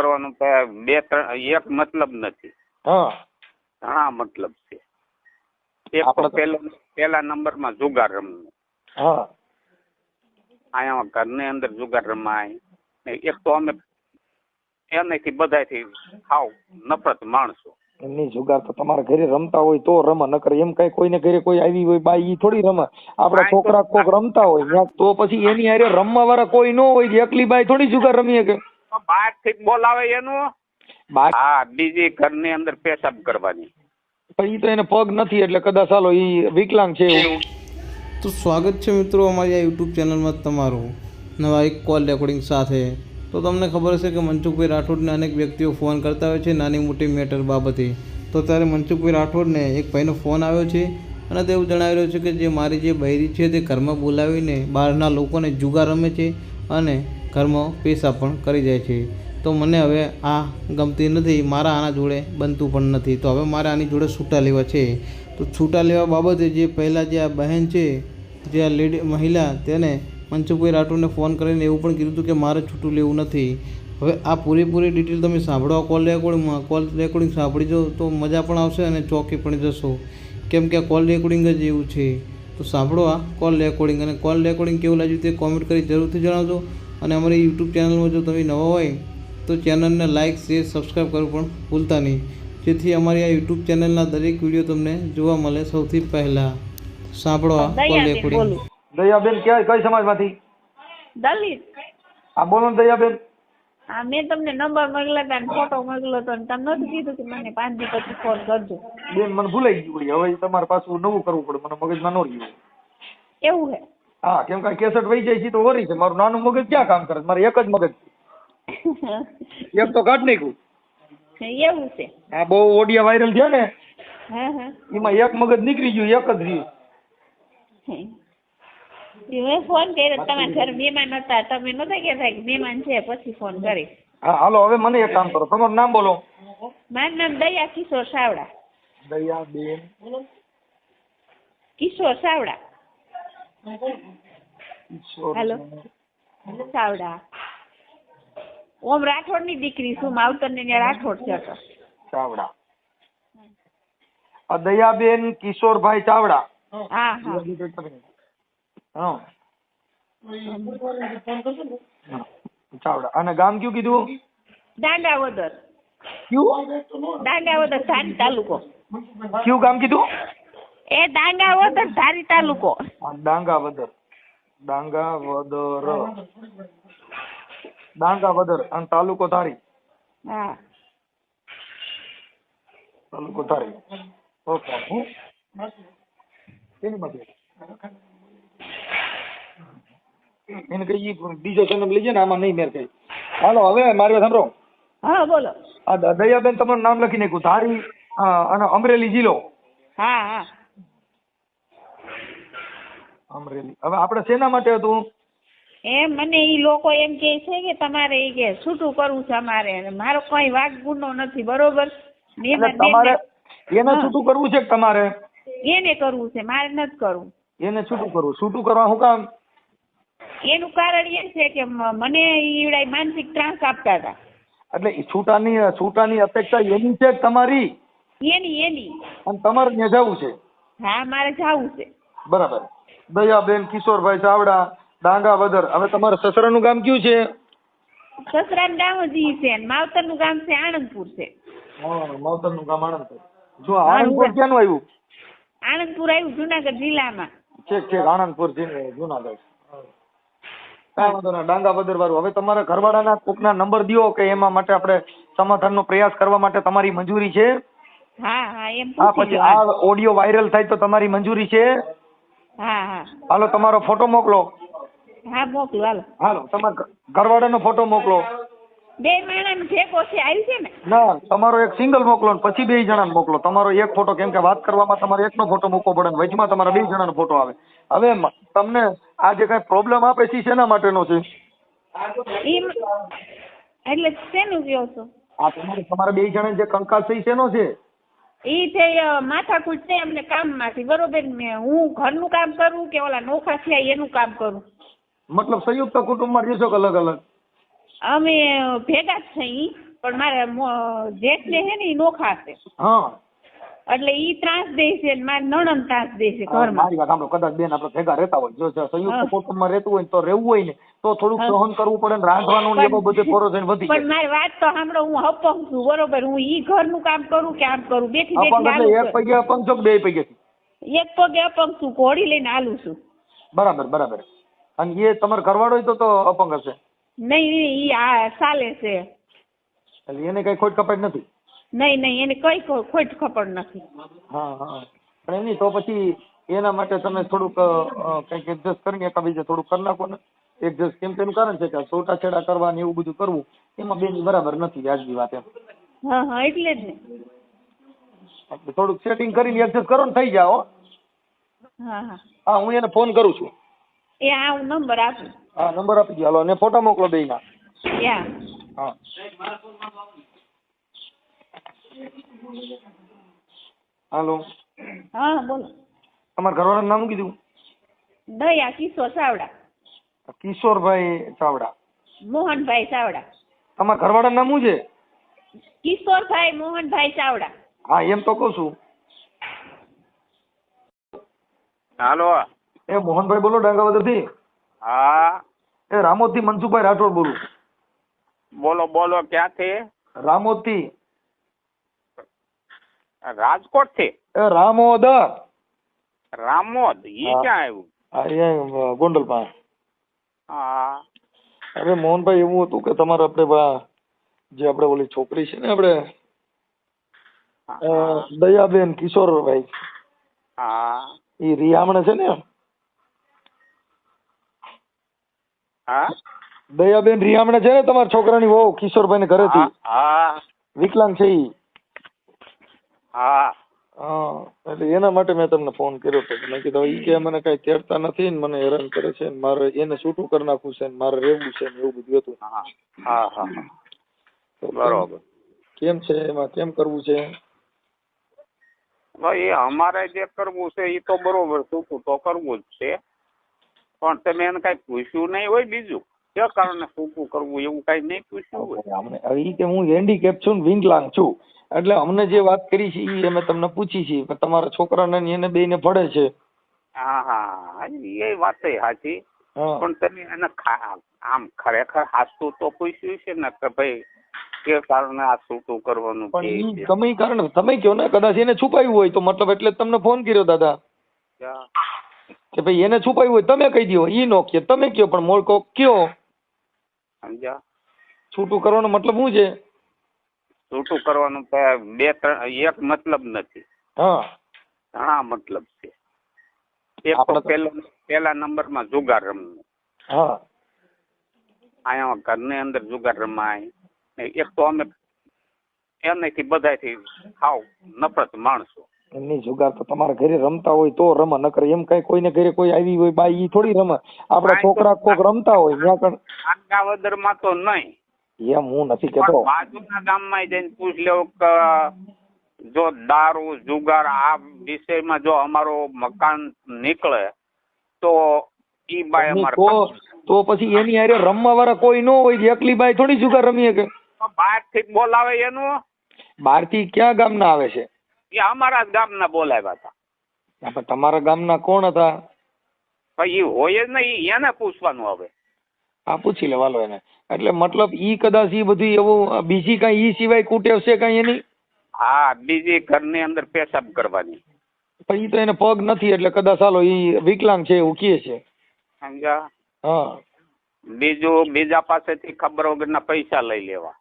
કરવાનું બે ત્રણ એક મતલબ નથી. ઘણા મતલબ છે. એક તો પેલો પેલા નંબરમાં જુગાર રમવું. અહીંયા ઘરની અંદર જુગાર રમાય. ને એક તો અમે એનાથી બધાથી હાવ નફરત માણસો. એમની જુગાર તો તમારા ઘરે રમતા હોય તો રમે નકર એમ કઈ કોઈને ઘરે કોઈ આવી હોય બાઈ ઈ થોડી રમે. આપડા છોકરા કોક રમતા હોય તો પછી એની હારે રમવા વાળા કોઈ ન હોય એકલી બાઈ થોડી જુગાર રમી શકે. બહારથી બોલાવે એનું? હા બીજી ઘરની અંદર પેશાબ કરવાની. પણ ઈ તો એને પગ નથી એટલે કદાચ ચાલો ઈ વિકલાંગ છે એવું. તો સ્વાગત છે મિત્રો અમારી આ યુટ્યુબ ચેનલમાં તમારું. નવા એક કોલ રેકોર્ડિંગ સાથે. તો તમને ખબર હશે કે મનસુખભાઈ રાઠોડને અનેક વ્યક્તિઓ ફોન કરતા હોય છે નાની મોટી મેટર બાબતે. તો ત્યારે મનસુખભાઈ રાઠોડને એક ભાઈનો ફોન આવ્યો છે અને તેવું જણાવી રહ્યો છે કે જે મારી જે બૈરી છે તે ઘરમાં બોલાવીને બહારના લોકોને જુગાર રમે છે અને ઘરમાં પેશા પણ કરી જાય છે. તો મને હવે આ ગમતી નથી, મારા આના જોડે બનતું પણ નથી. તો હવે મારે આની જોડે છૂટા લેવા છે. તો છૂટા લેવા બાબતે જે પહેલાં જે આ બહેન છે, જે આ લેડી મહિલા તેને મનસુખભાઈ રાઠોડને ફોન કરીને એવું પણ કીધું હતું કે મારે છૂટું લેવું નથી. હવે આ પૂરેપૂરી ડિટેલ તમે સાંભળો, કોલ રેકોર્ડિંગમાં કોલ રેકોર્ડિંગ સાંભળી જો તો મજા પણ આવશે અને ચોકી પણ જશો. કેમ કે આ કોલ રેકોર્ડિંગ જ એવું છે. તો સાંભળો આ કોલ રેકોર્ડિંગ અને કોલ રેકોર્ડિંગ કેવું લાગ્યું તે કોમેન્ટ કરી જરૂરથી જણાવજો. અને અમારી યુટ્યુબ ચેનલમાં જો તમે નવા હોય તો ચેનલને લાઇક શેર સબસ્ક્રાઈબ કરવું પણ ભૂલતા નહીં. જેથી અમારી આ યુટ્યુબ ચેનલના દરેક વીડિયો તમને જોવા મળે સૌથી પહેલા. સાંભળો આ કોલ દયાબેન રેકોર્ડિંગ દયાબેન ક્યાં કઈ સમાજમાંથી? દલિત. આ બોલો ને દયાબેન. હા મેં તમને નંબર મોકલ્યો હતો અને ફોટો મોકલ્યો હતો અને તમે નહોતું કીધું કે મને પાંચ દી પછી ફોન કરજો. બેન મને ભૂલાઈ ગયું. હવે તમારે પાછું નવું કરવું પડે. મને મગજમાં ન રહ્યું એવું હે? હા કેમ કે કેસેટ વહી જાય છે તો ઓરી છે. મારું નાનું મગજ ક્યાં કામ કરે મારે એક જ મગજ છે. એક તો કાઢ નાખ્યું. એવું છે. આ બહુ ઓડિયા વાયરલ થયા ને હા હા. એમાં એક મગજ નીકળી ગયું એક જ રહ્યું. મેં ફોન કર્યો તમારા ઘરે મહેમાન હતા. તમે નહોતા કહેતા કે મહેમાન છે પછી ફોન કરી. હા હાલો હવે મને એક કામ કરો. તમારું નામ બોલો. મારું નામ દયા કિશોર સાવડા. દયાબેન કિશોર સાવડા. કિશોર હેલો. સાવડા ઓમ રાઠોડની દીકરી શું માવતર ને રાઠોડ છે તો. ચાવડા. દયાબેન કિશોરભાઈ ચાવડા. હા. હા. ચાવડા. અને ગામ કયું કીધું? દાંડાવદર. કયું? દાંડાવદર ધારી તાલુકો. કયું ગામ કીધું? એ દાંડાવદર ધારી તાલુકો આ ડાંગાવદર ડાંગાવદર ડાંગાવદર અને તાલુકો ધારી હા તાલુકો ધારી ઓકે હું એની માંથી એને કઈ ઈ બીજો જન્મ લઈ જાય ને આમાં નહીં મેર કઈ હાલો હવે મારી વાત સાંભળો હા બોલો આ દ- દયાબેન તમારું નામ લખી નાખ્યું ધારી અ, અને અમરેલી જિલ્લો હા હા અમરેલી. હવે આપણે શેના માટે હતું? એમ મને એ લોકો એમ કે છે કે તમારે એ કે છૂટું કરવું છે અમારે. અને મારો કોઈ વાગ ગુનો નથી બરોબર? મેં તમારે એને છૂટું કરવું છે કે તમારે? એને કરવું છે મારે નથી કરવું. એને છૂટું કરવું. છૂટું કરવા હું કામ? એનું કારણ એ છે કે મને ઈવડાય માનસિક ત્રાસ આપતા હતા. એટલે છૂટાની છૂટાની અપેક્ષા એની છે તમારી? એની એની. અને તમારે ત્યાં જવું છે? હા મારે જવું છે. બરાબર. દયાબેન કિશોરભાઈ ચાવડા ડાંગાવદર હવે તમારા સસરાનું ગામ કયું છે? સસરાનું ગામ જ છે માવતરનું ગામ છે આણંદપુર છે. માવતરનું ગામ આણંદપુર. જો આણંદપુર ક્યાંનું આવ્યું? આણંદપુર આવ્યું જુનાગઢ જિલ્લામાં. ઠીક ઠીક. આણંદપુર જુનાગઢ. કાંઈ વાંધો ના ડાંગાવદર વાળું. હવે તમારા ઘરવાળાના કોકના નંબર દો કે એમાં માટે આપણે સમાધાનનો પ્રયાસ કરવા માટે તમારી મંજૂરી છે? હા હા એમ હા પછી આ ઓડિયો વાયરલ થાય તો તમારી મંજૂરી છે? હા હા. હાલો તમારો ફોટો મોકલો. હા મોકલો હાલો. હાલો તમારા ઘરવાળાનો ફોટો મોકલો. બે માણસ ભેગો છે આવી છે ને? ના તમારો એક સિંગલ મોકલો ને પછી બે જણાને મોકલો. તમારો એક ફોટો કેમ કે વાત કરવામાં તમારે એકનો ફોટો મૂકવો પડે ને વચમાં તમારા બે જણાનો ફોટો આવે. હવે તમને આ જે કઈ પ્રોબ્લેમ આપે છે શેના માટેનો છે? એટલે શેનું કહો છો આ તમારે તમારા બે જણા જે કંકાસ છે શેનો છે? ઈ છે માથા માથાકૂટ છે એમને કામમાંથી બરોબર? ને હું ઘરનું કામ કરું કે ઓલા નોખા છે એનું કામ કરું? મતલબ સંયુક્ત કુટુંબમાં રહેશો કે અલગ અલગ? અમે ભેગા જ છીએ પણ મારા જેઠ ને હે ને એ નોખા છે. હા. એટલે ઈ ત્રાસ દે છે મારે નણંદ ત્રાસ દે છે ઘરમાં. મારી વાત સાંભળો કદાચ બેન આપણે ભેગા રહેતા હોય જો. સંયુક્ત કુટુંબમાં રહેતું હોય ને તો રહેવું હોય ને તો થોડુંક. સહન કરવું પડે ને રાંધવાનું ને એવું બધું ફોરો થઈને વધી પણ મારી વાત તો સાંભળો હું અપંગ છું બરોબર હું ઈ ઘરનું કામ કરું કે આમ કરું બેઠી બેઠી એટલે એક પગે અપંગ છો બે પગે એક પગે અપંગ છું ઘોડી લઈને હાલું છું. બરાબર બરાબર. અને એ તમારે ઘરવાળો તો તો અપંગ હશે? નહીં નહીં ઈ આ ચાલે છે. એટલે એને કઈ ખોટ કપાટ નથી? નહીં નહીં એને કઈ ખોટ ખબર નથી. હા હા. પણ એની તો પછી એના માટે તમે થોડુંક કંઈક એડજસ્ટ કરીને એકાબીજે થોડુંક કરી નાખો ને. એડજસ્ટ કેમ એનું કારણ છે કે છૂટાછેડા કરવા ને એવું બધું કરવું એમાં બેની બરાબર નથી વ્યાજબી વાત એમ. હા હા એટલે જ ને. થોડુંક સેટિંગ કરીને એડજસ્ટ કરો ને થઈ જાઓ. હા હા. હા હું એને ફોન કરું છું. એ હા હું નંબર આપું. હા નંબર આપી દો હાલો અને ફોટા મોકલો બેના યા. હા. હાલો. હા બોલો. તમારા ઘરવાળાનું નામ કીધું? દયા કિશોર ચાવડા. કિશોરભાઈ ચાવડા. મોહનભાઈ ચાવડા. તમારા ઘરવાળાનું નામ શું છે? કિશોરભાઈ મોહનભાઈ ચાવડા. હા એમ તો કહું છું. હાલો. એ મોહનભાઈ બોલો ડાંગાવદરથી હા. એ રામોતી મનસુભાઈ રાઠોડ બોલું. બોલો બોલો ક્યાંથી? રામોદથી રાજકોટથી રામોદ રામોદ ઈ ક્યાં આવ્યું? ગોંડલ પાસે હા. અરે મોહનભાઈ એવું હતું કે તમારે આપણે જે આપણે ઓલી છોકરી છે ને આપણે દયાબેન કિશોરભાઈ. હા. એ રિયામણે છે ને? હા? દયાબેન રિયામણે છે ને તમારા છોકરાની વહુ કિશોરભાઈ ને ઘરેથી હા. વિકલાંગ છે ઈ. હા. હા એટલે એના માટે મેં તમને ફોન કર્યો હતો મેં કીધું ઈ કે મને કઈ તેડતા નથી ને મને હેરાન કરે છે ને મારે એને છૂટું કરી નાખવું છે ને મારે રહેવું છે ને એવું બધું હતું. હા હા હા બરોબર. કેમ છે? એમાં કેમ કરવું છે? એ અમારે જે કરવું છે એ તો બરોબર સૂકું તો કરવું જ છે. પણ તમે એને કઈ પૂછ્યું નહીં હોય બીજું. કે કારણે સૂકું કરવું એવું કઈ નહીં પૂછ્યું હોય? અમને ઈ કે હું હેન્ડીકેપ છું ને વિંગલાંગ છું. એટલે અમને જે વાત કરી છે એ અમે તમને પૂછી છે કે તમારા છોકરાને ને એને બેને ભણે છે. હા હા એ વાત સાચી. પણ તમે એને આમ ખરેખર હાસતું તો પૂછ્યું છે ને કે ભાઈ કે કારણે આ છૂટું કરવાનું પણ ઈ કારણ તમે કયો ને કદાચ એને છુપાયું હોય તો મતલબ એટલે તમને ફોન કર્યો દાદા. કે ભાઈ એને છુપાયું હોય તમે કહી દો ઈ નો કે તમે કયો પણ મોળ કોક કયો સમજ્યા છૂટું કરવાનો મતલબ શું છે? છૂટું કરવાનું બે ત્રણ એક મતલબ નથી. ઘણા મતલબ છે. એક તો પેલો પેલા નંબરમાં જુગાર રમવું. અહીંયા ઘરની અંદર જુગાર રમાય. એક તો અમે એમનેથી બધાથી હાવ નફરત માણસો. એમની જુગાર તો તમારા ઘરે રમતા હોય તો રમે નકર એમ કઈ કોઈને ઘરે કોઈ આવી હોય બાઈ ઈ થોડી રમે. આપડા છોકરા કોક રમતા હોય ત્યાં આગા વદરમાં તો નહીં. એમ હું નથી કેતો. બાજુના ગામમાં જઈને પૂછ લેવું કે જો દારૂ જુગાર આ વિષયમાં જો અમારો મકાન નીકળે તો ઈ બાય અમારે તો પછી એની હારે રમવા વાળા કોઈ ન હોય એકલી બાઈ થોડી જુગાર રમી શકે બહારથી બોલાવે એનું? બહારથી ક્યાં ગામના આવે છે? એ અમારા ગામ ગામના બોલાવ્યા હતા. તમારા ગામ ગામના કોણ હતા? ઈ હોય જ નહીં એને પૂછવાનું હવે. આ પૂછી લેવાલો એને એટલે મતલબ ઈ કદાચ ઈ બધું એવું બીજી કઈ ઈ સિવાય કુટેવ છે કઈ એની? હા બીજી ઘરની અંદર પેશાબ કરવાની. પણ ઈ તો એને પગ નથી એટલે કદાચ હાલો ઈ વિકલાંગ છે એવું કહે છે. સમજ્યા હા. બીજું બીજા પાસેથી ખબર વગરના પૈસા લઈ લેવા.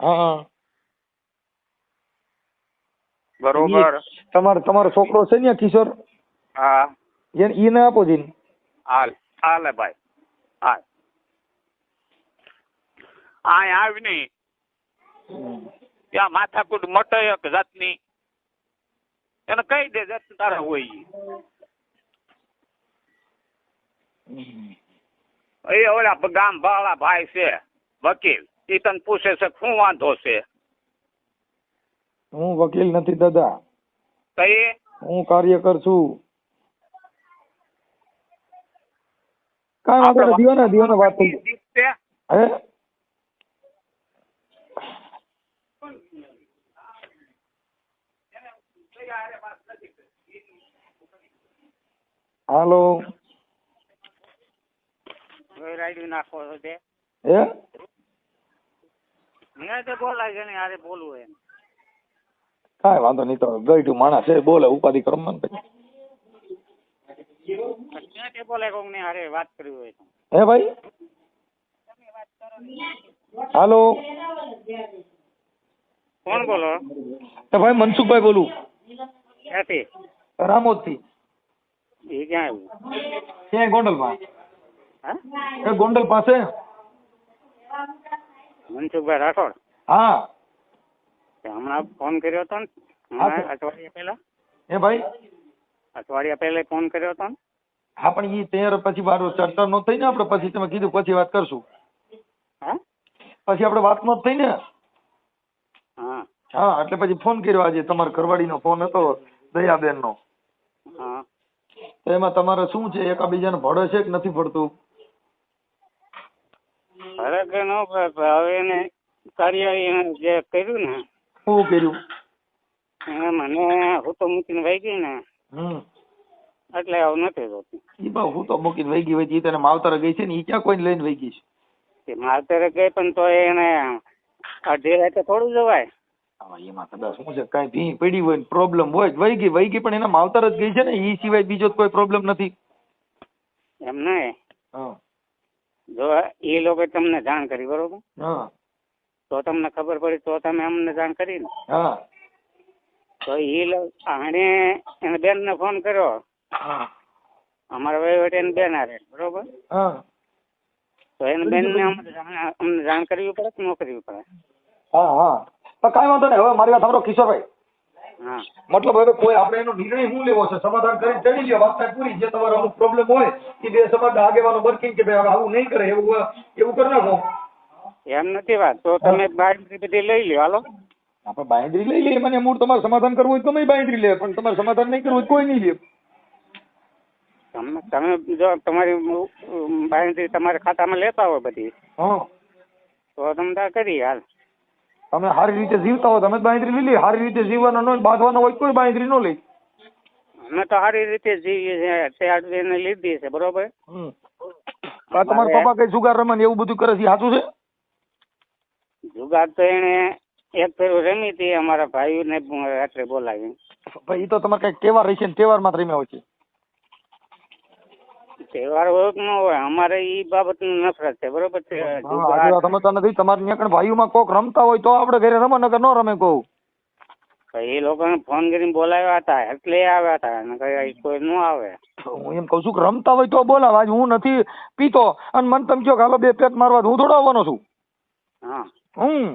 હા. બરોબર? તમારો તમારો છોકરો છે ને કિશોર? હા. એને આપો જીન હાલ હાલે ભાઈ હાલ. આય આવી નહીં ત્યાં માથાકૂટ મટે એક જાતની. એને કહી દે જાત તારા હોય એ ઓલા ગામ વાળા ભાઈ છે વકીલ. એ તને પૂછે છે શું વાંધો છે? હું વકીલ નથી દાદા. કઈ? હું કાર્યકર છું. કાંઈ વાંધો દિવાના દિવાના વાત થઈ હે? હાલો. રાઈડ નાખો હે? મને તો બોલાય છે ને આરે બોલવું એમ. કાંઈ વાંધો નહીં તો ગઈઢું માણસ છે બોલે ઉપાધિ કરો મને બોલે કોક ને હારે વાત કરવી હોય હે ભાઈ? હાલો. કોણ બોલો? ભાઈ મનસુખભાઈ બોલું. ક્યાંથી? રામોદથી. એ ક્યાં આવ્યું? ક્યાંય ગોંડલમાં હા? એ ગોંડલ પાસે. મનસુખભાઈ રાઠોડ? હા. હમણાં ફોન કર્યો હતો ને? અઠવાડિયા પહેલા? એ ભાઈ? અઠવાડિયા પહેલા ફોન કર્યો હતો ને? હા પણ ઈ તૈયાર પછી મારો ચર્ચા નો થઈ ને આપણે પછી તમે કીધું પછી વાત કરશું. હા? પછી આપણે વાત નો થઈ ને? હા એટલે પછી ફોન કર્યો આજે. તમારા ઘરવાળીનો ફોન હતો દયાબેન નો હા. તો એમાં તમારે શું છે? એકાબીજાને ભળે છે કે નથી ભળતું ભરે કે ન પણ હવે એને કાર્ય એને જે કર્યું ને શું કર્યું? એને મને હું તો મૂકીને વહી ગઈ ને. હમ. એટલે આવું નથી જોતી ઈ બા હું તો મૂકીને વહી ગઈ હોય ઈ તને માવતર ગઈ છે ને ઈ ક્યાં કોઈને લઈને વહી ગઈ છે? માવતરે ગઈ પણ તો એને અઢી રાતે થોડું જવાય. એમાં કદાચ શું છે કાંઈ ભીં પડી હોય પ્રોબ્લેમ હોય વહી ગઈ વહી ગઈ પણ એના માવતર જ ગઈ છે ને. એ સિવાય બીજો કોઈ પ્રોબ્લેમ નથી. એમ નહીં? હા. જો એ લોકો તમને જાણ કરી બરોબર? હા. તો તમને ખબર પડી તો તમે અમને જાણ કરી ને. હા. તો એ આણે એને બેન ને ફોન કર્યો અમારા વહીવટ એને બેન આવે બરોબર? હા. તો એને બેન ને અમને જાણ અમને જાણ કરવી પડે કે ન કરવી પડે? હા હા. પણ કાંઈ વાંધો નહીં. હવે મારી વાત સાંભળો કિશોરભાઈ. મતલબ હવે કોઈ આપણે એનો નિર્ણય શું લેવો છે? સમાધાન કરીને ચડી લ્યો વાત થાય પૂરી જે તમારો અમુક પ્રોબ્લેમ હોય એ બે સમાજના આગેવાનો વર્કિંગ કે ભાઈ આવું નહીં કરે એવું એવું કરી નાખો. એમ નથી વાત. તો તમે બારી બધી લઈ લ્યો. હાલો. આપણે બાયન્દ્રી લઈ લઈએ મને મૂળ તમારે સમાધાન કરવું હોય તો તમે બાયન્દ્રી લે પણ તમારે સમાધાન નહીં કરવું હોય કોઈ નહીં લે. તમે તમે જો તમારી બાંયધરી તમારા ખાતામાં લેતા હોય બધી. હા. તો તમે કરી હાલ. તમે સારી રીતે જીવતા હો તમે બાંધરી લઈ લે સારી રીતે જીવવાનો ન હોય બાંધવાનો હોય કોઈ બાંધરી ન લે. અમે તો સારી રીતે જીવીએ છીએ. તે એને લીધી છે બરોબર. આ તમારા પપ્પા કઈ જુગાર રમન એવું બધું કરે છે સાચું છે? જુગાર તો એને એક ફેરું રમી હતી અમારા ભાઈ ને રાત્રે બોલાવી ભાઈ તો તમારે કઈ તહેવાર રહેશે ને તહેવારમાં જ રમ્યા હોય છે. તહેવાર હોય કે ન હોય અમારે ઈ બાબતની નફરત છે બરોબર છે? સમજતા નથી તમારે ત્યાં કણ ભાઈઓમાં કોક રમતા હોય તો આપણે ઘરે રમે નકર ન રમે કહું એ લોકોને ફોન કરીને બોલાવ્યા હતા એટલે આવ્યા હતા અને કઈ ન આવે. હું એમ કઉ છું કે રમતા હોય તો બોલાવ આજ હું નથી પીતો અને મને તમે કહો હાલો બે પેટ મારવા હું થોડો આવવાનો છું. હા. હમ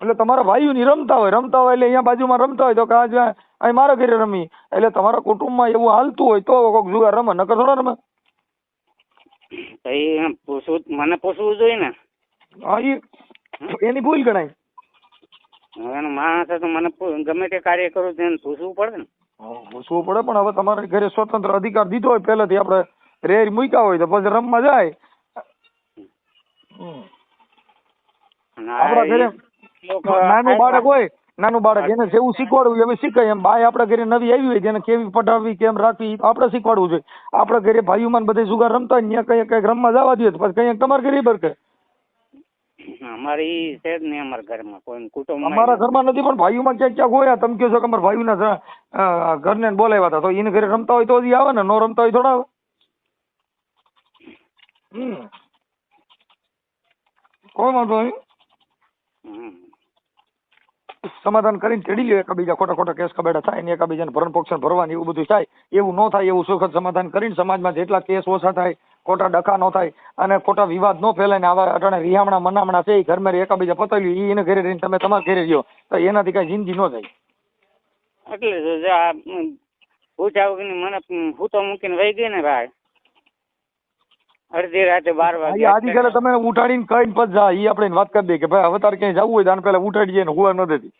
એટલે તમારા ભાઈઓ ની રમતા હોય રમતા હોય એટલે અહીંયા બાજુમાં રમતા હોય તો કે આજે અહીં મારા ઘરે રમી એટલે તમારા કુટુંબમાં એવું હાલતું હોય તો કોક જુગાર રમે નકર થોડા રમે. એ પૂછવું મને પૂછવું જોઈએ ને હા ઈ એની ભૂલ ગણાય. હવે માણસ તો મને ગમે તે કાર્ય કરું તેને પૂછવું પડે ને. પૂછવું પડે પણ હવે તમારે ઘરે સ્વતંત્ર અધિકાર દીધો હોય પહેલેથી આપણે રેર મૂક્યા હોય તો પછી રમવા જાય. આપણા ઘરે નાનું બાળક હોય નાનું બાળક એને જેવું શીખવાડવું હવે શીખાય એમ. બાય આપણા ઘરે નવી આવી હોય જેને કેવી પઢાવવી કેમ રાખવી આપણે શીખવાડવું જોઈએ. આપણા ઘરે ભાઈઓમાં બધે જુગાર રમતા હોય ત્યાં કઈ કંઈક રમવા જવા દઈએ પછી કંઈક તમારા ઘરે બરકે? અમારે ઈ છે જ નહીં અમારા ઘરમાં. કોઈ કુટુંબ અમારા ઘરમાં નથી પણ ભાઈઓમાં ક્યાંક ક્યાંક હોય. તમે કહો છો કે અમારા ભાઈઓના ઘરને બોલાવ્યા હતા. તો એને ઘરે રમતા હોય તો જ આવે ને? નો રમતા હોય થોડા આવે? હમ. કોઈ વાંધો નહીં. સમાધાન કરીને તેડી લ્યો, એકબીજા ખોટા ખોટા કેસ કબેડા થાય ને એકબીજાને ભરણ પોક્ષણ ભરવાની એવું બધું થાય, એવું ન થાય, એવું સુખદ સમાધાન કરીને સમાજમાં જેટલા કેસ ઓછા થાય, ખોટા ડખા ન થાય અને ખોટા વિવાદ ન ફેલાય ને આવા અટાણે રિહામણા મનામણા છે એ ઘરમાં એકબીજા પતાવી લ્યો એને ઘરે રહીને તમે તમારા ઘરે રહ્યો, તો એનાથી કઈ જિંદગી ન જાય. એટલે વગરની મને હું તો મૂકીને વહી ગઈ ને ભાઈ. અડધી રાતે બાર વાગે આધી કાલે તમે ઉઠાડીને કઈ પછી જા. એ આપણે વાત કરી દઈએ કે ભાઈ હવે તારે ક્યાંય જવું હોય તો પેલા ઉઠાડી જઈએ હુવા ન દેતી.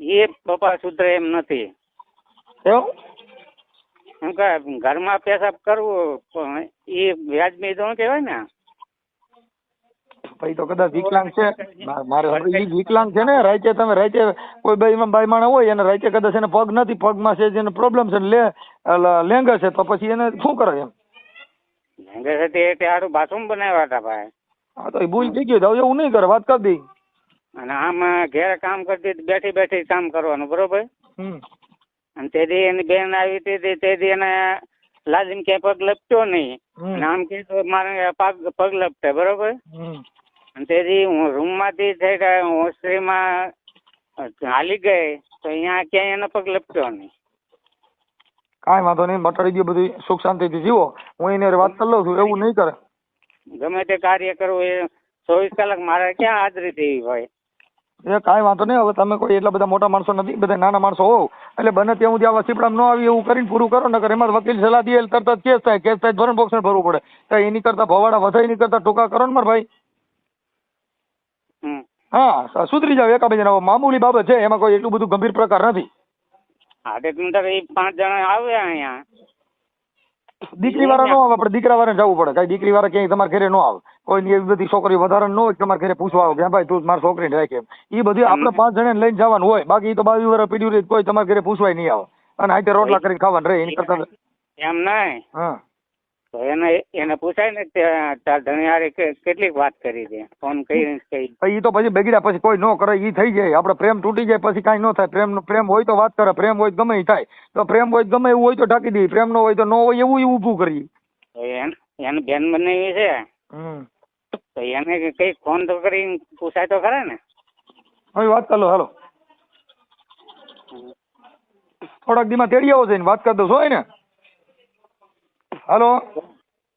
એ પપ્પા સુધરે એમ નથી. એવું? એમ કે ઘરમાં પેશાબ કરવું એ વ્યાજબી તો કહેવાય ને? ભાઈ તો કદાચ વિકલાંગ છે. મારે વિકલાંગ છે ને. રાતે તમે રાતે કોઈ બાઈ બાઈ માણા હોય એને રાતે કદાચ એને પગ નથી પગમાં છે જેને પ્રોબ્લેમ છે લે લેંગર છે તો પછી એને શું કરે એમ? લેંગે છે તે તે બાથરૂમ બનાવ્યા હતા ભાઈ. હા તો એ ભૂલ થઈ ગયું તો હવે એવું નહીં કરે વાત કરી દઈ. અને આમ ઘેર કામ કરતી હતી, બેઠી બેઠી કામ કરવાનું બરોબર? અને અને તેથી એની બેન આવી હતી તેથી એને લાજીમ કે પગ લપટ્યો નહીં. અને આમ કે મારે પગ પગ લપટે બરોબર? અને તેથી હું રૂમમાંથી થઈ કે હોસ્ટેલમાં હાલી ગઈ તો અહીંયા ક્યાંય એનો પગ લપટ્યો નહીં. કાંઈ વાંધો નહીં મટાડી દો બધું સુખ શાંતિથી. જીવો હું એને વાત કરી લઉં છું એવું નહીં કરે. ગમે તે કાર્ય કરવું એ ચોવીસ કલાક મારે ક્યાં હાજરી થઈ હોય એ કાંઈ વાંધો નહીં હવે તમે કોઈ એટલા બધા મોટા માણસો નથી બધા નાના માણસો હોવ. એટલે બને ત્યાં સુધી આવા સીપડામાં ન આવી એવું કરીને પૂરું કરો નકર એમાં વકીલ સલાહ દે એટલે તરત જ કેસ થાય કેસ થાય ધોરણ બોક્સ ભરવું પડે. તો એની કરતા ભવાડા વધારે એની કરતા ટૂંકા કરો ને મારા ભાઈ. હા સુધરી જાવ એકાબીજાને બીજા મામૂલી બાબત છે એમાં કોઈ એટલું બધું ગંભીર પ્રકાર નથી. હા તે તું તારે એ પાંચ જણા આવ્યા અહીંયા. દીકરી વાળા નો આવે આપણે દીકરા વાળા જવું પડે. કઈ દીકરી વાળા ક્યાંય તમારા ઘરે નો આવે. કોઈ એવી બધી છોકરી વધારે ન હોય તમારે ઘરે પૂછવા આવે કે ભાઈ તું મારી છોકરીને રાખે. એ બધી આપણે પાંચ જણાને લઈને જવાનું હોય. બાકી તો બાવી વર્ષ પીડ્યું કોઈ તમારા ઘરે પૂછવાય નહીં આવે. અને હાથે રોટલા કરીને ખાવાનું રહે એની કરતા એમ નહીં. હા. તો એને એને પૂછાય ને ચાર તાર ધણીયારે કેટલીક વાત કરી છે ફોન કઈ કઈ એ તો પછી બગડ્યા પછી કોઈ ન કરે ઈ થઈ જાય. આપણે પ્રેમ તૂટી જાય પછી કાંઈ ન થાય. પ્રેમ પ્રેમ હોય તો વાત કરે પ્રેમ હોય ગમે થાય. તો પ્રેમ હોય ગમે એવું હોય તો ઢાંકી દઈએ પ્રેમ ન હોય તો ન હોય એવું ઊભું કરીએ. એને એને બેન બનાવી છે. હમ. તો એને કઈ ફોન તો કરી પૂછાય તો ખરા ને. હવે વાત કરો હાલો. થોડાક દીમાં તેડી આવો છે વાત કરી દઉં હોય ને? હાલો?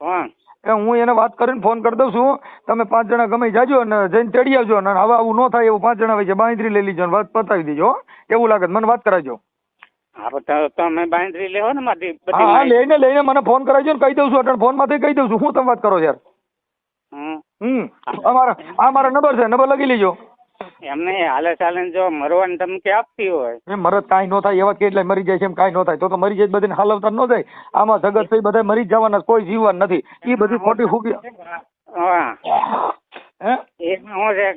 હા એ હું એને વાત કરીને ફોન કરી દઉં છું. તમે પાંચ જણા ગમે જાજો અને જઈને ચડી આવજો અને હવે આવું ન થાય એવું પાંચ જણા વચ્ચે બાંધરી લઈ લીજો વાત પતાવી દેજો એવું લાગે મને વાત કરાવજો. તો તમે બાંધરી લેવો ને મારી હા લઈને લઈને મને ફોન કરાવજો ને કહી દઉં છું અટણ ફોનમાંથી કહી દઉં છું. હું તમે વાત કરો યાર. હમ. હમ. અમારા આ મારા નંબર છે નંબર લગી લેજો. એમને હાલે ચાલે જો મરવાની ધમકી આપતી હોય. એ મરદ કાંઈ ન થાય એવા કેટલાય મરી જાય છે એમ કાંઈ ન થાય. તો તો મરી જાય બધાને હાલવતા ન જાય. આમાં જગત થઈ બધા મરી જવાના કોઈ જીવવાનું નથી. એ બધી ખોટી ફૂકી હા. એ હું છે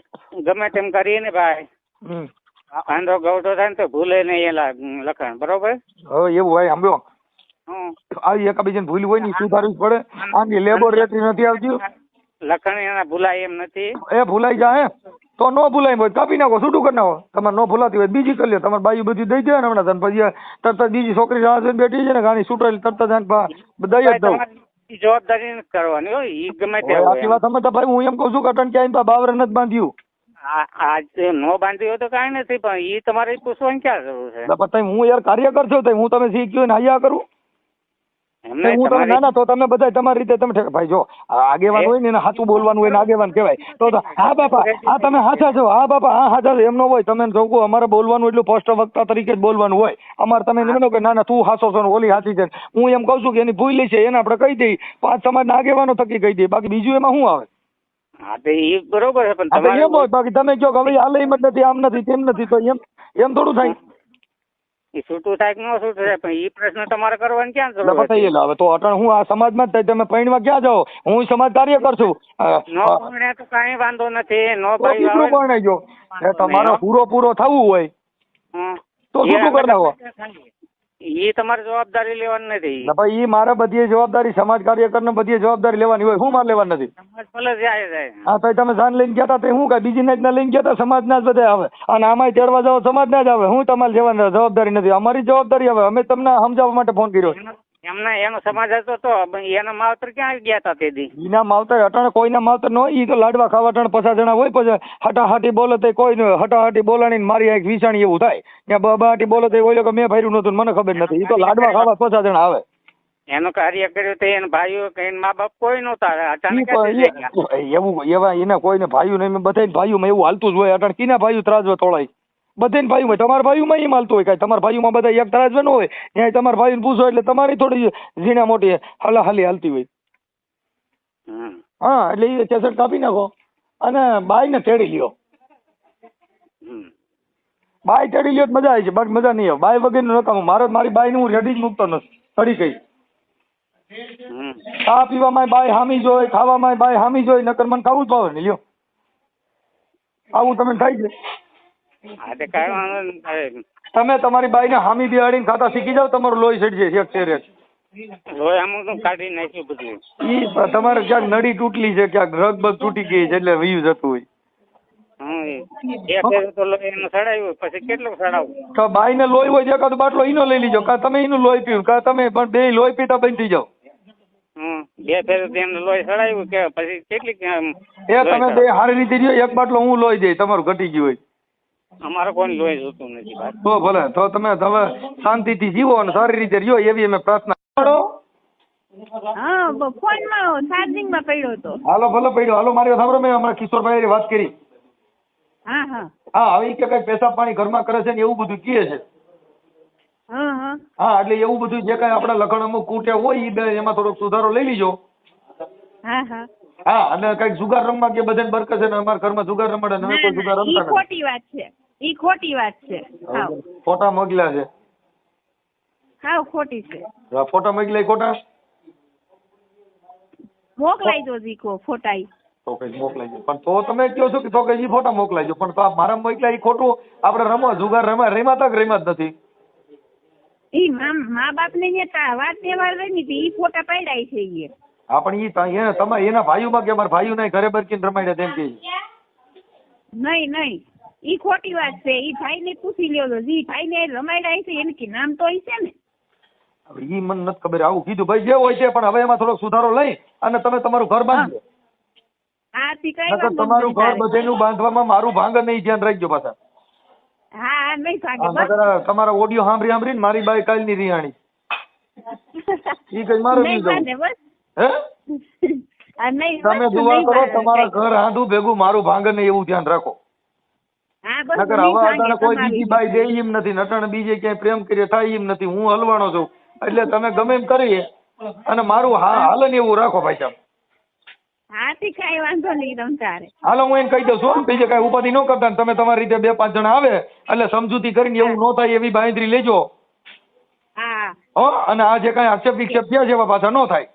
ગમે તેમ કરીને ભાઈ. હમ. આંધો ગવડો થાય ને તો ભૂલે નહીં એલા લખણ. બરોબર? હવે એવું હોય હમ આવી એકાબીજાને ભૂલ હોય ને સુધારવી પડે. આની લેબોરેટરી નથી આવતી. લખણ એના ભૂલાય એમ નથી. એ ભૂલાઈ જાય તો ન ભૂલાય હોય કાપી નાખો છૂટું કરી નાખો. તમારે ન ભૂલાતી હોય બીજી કરી લો. તમારે બાયું બધી દઈ દે ને હમણાં તને. પછી તરત બીજી છોકરી રાહ જોઈને બેઠી છે ને ગાણી છૂટાયેલી તરત જ દઈ જ દઉં. જવાબદારી નથી કરવાની હોય ઈ ગમે તે આખી વાત સમજતા ભાઈ હું એમ કહું છું કે અટણ ક્યાંય બાવરે નથી બાંધ્યું. આજે નો બાંધ્યું હોય તો કાંઈ નથી પણ ઈ તમારે પૂછવાની ક્યાં જરૂર છે? હું યાર કાર્યકર છું હું તમે શીખ્યું ને આયા કરું. હું તમને ના ના તો તમે બધા તમારી રીતે તમે ઠેક- ભાઈ જો આગેવાન હોય ને એને સાચું બોલવાનું હોય ને આગેવાન કહેવાય. તો હા બાપા હા તમે હાચા છો હા બાપા હા છો એમ ન હોય તમે જો અમારે બોલવાનું એટલું સ્પષ્ટ વક્તા તરીકે જ બોલવાનું હોય. અમારે તમે એમ કે ના ના તું હાસો છો ને ઓલી હાચી છે હું એમ કહું છું કે એની ભૂલી છે એને આપણે કહી દઈએ. પાંચ સમાજના આગેવાનો થકી કહી દઈએ. બાકી બીજું એમાં શું આવે? હા તો ઈ બરોબર છે પણ તમે બાકી તમે કહો કે હવે હાલે એમ જ નથી આમ નથી તેમ નથી તો એમ એમ થોડું થાય. છૂટું થાય કે ન છૂટું થાય પણ એ પ્રશ્ન તમારે કરવાનો ક્યાં એટલે જરૂર છે બતાવીએ હવે તો અટણ હું આ સમાજમાં જ થાય તમે પૈણવા ક્યાં જાઓ? હું સમાજ કાર્ય કરશું ન પરણે તો કાંઈ વાંધો નથી નો ભાઈ કેટલું પરણે ગયો? તમારો પૂરો પૂરો થવું હોય. તો છૂટું કરી નાખો ઈ તમારે જવાબદારી લેવાની નથી. ભાઈ એ મારે બધી જવાબદારી સમાજ કાર્યકર બધી જવાબદારી લેવાની હોય. હું મારે લેવાની નથી? સમાજ ભલે જાય જાય. હા તો તમે જાન લઈને ગયા તે હું કઈ? બીજી નાઈટના લઈને ગયા સમાજ સમાજના જ બધા આવે. અને આમાંય તેડવા જાઓ સમાજના જ આવે. હું તમારે લેવાની જવાબદારી નથી. અમારી જવાબદારી હવે અમે તમને સમજાવવા માટે ફોન કર્યો એમને એનો સમાજ હતો તો એના માવતર ક્યાં ગયા હતા તે દી એના માવતર અટાણે કોઈના માવતર નો ઈ તો લાડવા ખાવા અટાણે પચાસ જણા હોય પછી હટાહટી બોલે તે કોઈ ન હટાહટી બોલાણી મારી એક વિસાણી એવું થાય. ત્યાં બબાટી બોલે તે ઓલો કે મેં ભર્યું નતું મને ખબર નથી. ઈ તો લાડવા ખાવા પચાસ જણા આવે. એનું કાર્ય કર્યું તો એને ભાઈઓ કે એના મા બાપ કોઈ નહોતા. અચાનક એવું એવા એના કોઈને ભાઈઓ નહીં બધા ભાઈઓમાં એવું હાલતું જ હોય. અટાણ કીના ભાઈઓ ત્રાજવા તોળાય. બધાને ભાઈઓમાં તમારા ભાઈઓમાં એ માલતું હોય કાંઈ. તમારા ભાઈઓમાં બધા એક ત્રાજવે ન હોય. ત્યાં તમારા ભાઈને પૂછો એટલે તમારી થોડી ઝીણા મોટી હલાહલી હાલતી હોય. હા એટલે એ કેસેટ કાપી નાખો અને બાઈને તેડી લ્યો. બાય ચડી લ્યો મજા આવી છે બાકી મજા નહીં આવે. બાય વગર નકામું. મારો મારી બાઈને હું રેડી જ મૂકતો નથી તડી કઈ. ચા પીવામાં બાય હામી જોઈ ખાવામાં બાય હામી જોઈ નકર મને ખાવું જ ભાવે ને લ્યો. આવું તમે થાય છે હા તે કાંઈ વાંધો નહીં સાહેબ તમે તમારી બાઈને હામી બિહાડીને ખાતા શીખી જાવ તમારું લોહી સડશે એક શેરે લોહી આમ તો કાઢી નાખ્યું બધું? ઈ તમારે ક્યાંક નળી તૂટલી છે ક્યાંક રગ બગ તૂટી ગઈ છે એટલે વયું જતું હોય. તો લોહી ને તો લોહી હોય તો એકાદ બાટલો ઈનો લઈ લીજો કાં તમે એનું લોહી પીવું કાં તમે પણ બે લોહી પીતા બંધ થઈ જાઓ. બે ફેર લોહી સડાયું કે પછી કેટલી એ તમે બે હારી રીતે એક બાટલો હું લોહી દઈ તમારું ઘટી ગયું હોય. અમારે કોઈ લોહી જોતું નથી તો ભલે તો તમે તમે શાંતિથી જીવો અને સારી રીતે રહ્યો એવી અમે પ્રાર્થના કરો. ફોનમાં ચાર્જિંગમાં પડ્યો હતો. હાલો ભલે પડ્યો. હાલો મારી સાંભળો. મેં હમણાં કિશોરભાઈ વાત કરી. હા હા. હા હવે કે કઈ પેશાબ પાણી ઘરમાં કરે છે ને એવું બધું કહે છે. હા હા. હા એટલે એવું બધું જે કાંઈ આપણા લખણ અમુક કૂટે હોય એમાં થોડોક સુધારો લઈ લીજો. હા હા. હા અને કંઈક જુગાર રમવા કે બધાને બરકત છે ને અમારા ઘરમાં જુગાર રમાડે ને કોઈ જુગાર રમતા નથી. ખોટી વાત છે. ઈ ખોટી વાત છે. ફોટા મોકલ્યા છે. હા ખોટી છે. ફોટા મોકલાય ખોટા? મોકલાઈ દો જીકો ફોટાઈ. તો કઈ મોકલાઈ પણ તો તમે કહો છો કે તો કઈ ફોટા મોકલાઈ દો. પણ તો મારા મોકલાય ખોટું આપણે રમવા જુગાર રમા રેમાં તક રેમાં જ નથી? ઈ મા મા બાપ ને અહીંયા વાત તહેવાર રહી ઈ ફોટા પાડ્યા છે ઈ. હા પણ ઈ તમે એને ભાઈઓમાં કે મારા ભાઈઓ ઘરે બરકીને રમાડ્યા તેમ કે નહીં નહીં. ઈ ખોટી વાત છે ઈ ભાઈ ને પૂછી લ્યો જી ભાઈ ને રમાયડા છે એને કે નામ તો છે ને. હવે ઈ મને નથી ખબર આવું કીધું ભાઈ જે હોય છે પણ હવે એમાં થોડોક સુધારો લઈ અને તમે તમારું ઘર બાંધો હા તી કઈ વાત તમારું ઘર. બધેનું બાંધવામાં મારું ભાંગ નહીં ધ્યાન રાખજો પાછા. હા નહીં ભાગે તમારા ઓડિયો સાંભળી સાંભળીને મારી બાઈ કાલની રિહાણી. ઈ કઈ મારો નહીં નહીં હે? તમે દુઆ કરો તમારા ઘર હાંધું ભેગું મારું ભાંગ નહીં એવું ધ્યાન રાખો. નકર હવે અટાણે કોઈ બીજી બાઈ દે એમ નથી નટણ બીજે ક્યાંય પ્રેમ કરીએ થાય એમ નથી હું હલવાનો છું. એટલે તમે ગમે એમ કરીએ. અને મારું હા ને એવું રાખો ભાઈ સાહેબ. હા કઈ વાંધો નહીં તમ તારે. હાલો હું એને કહી દઉં છું બીજે કઈ ઉપાધિ ન કરતા ને તમે તમારી રીતે બે પાંચ જણા આવે એટલે સમજૂતી કરીને એવું ન થાય એવી બાંધરી લેજો. હા. હો અને આ જે કઈ આક્ષેપ વિક્ષેપ થયા છે એવા પાછા ન થાય.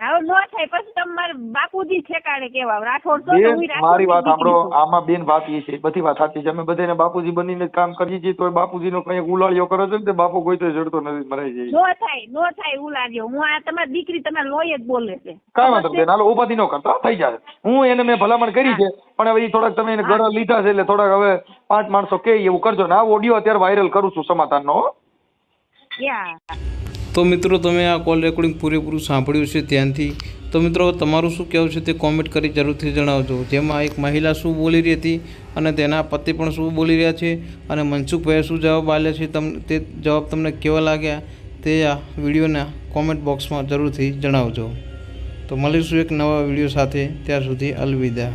હવે નો થાય પછી તમારે બાપુજી ઠેકાણે કેવા રાઠોડ તો તો બેન મારી વાત સાંભળો. આમાં બેન વાત એ છે બધી વાત સાચી છે. અમે બધાને બાપુજી બનીને કામ કરીએ છીએ તો બાપુજીનો કઈ ઉલાળીઓ કરે છે ને બાપુ કોઈ તો જડતો નથી મરાઈ જાય. નો થાય નો થાય ઉલાળીઓ હું આ તમારી દીકરી તમે લોય જ બોલે છે. કાંઈ વાંધો બેન હાલો ઉપાધિ નો કરતા થઈ જાય. હું એને મેં ભલામણ કરી છે પણ હવે થોડાક તમે એને ઘર લીધા છે એટલે થોડાક હવે પાંચ માણસો કે એવું કરજો. ને આ ઓડિયો અત્યારે વાયરલ કરું છું સમાધાનનો હો. તો મિત્રો તમે આ કોલ રેકોર્ડિંગ પૂરેપૂરું સાંભળ્યું છે ધ્યાનથી. તો મિત્રો તમારું શું કહેવું છે તે કોમેન્ટ કરી જરૂરથી જણાવજો. જેમાં એક મહિલા શું બોલી રહી હતી અને તેના પતિ પણ શું બોલી રહ્યા છે અને મનસુખભાઈએ શું જવાબ આપ્યા છે તમ, તે જવાબ તમને કેવા લાગ્યા તે આ વિડીયોના કોમેન્ટ બોક્સમાં જરૂરથી જણાવજો. તો મળીશું એક નવા વીડિયો સાથે. ત્યાં સુધી અલવિદા.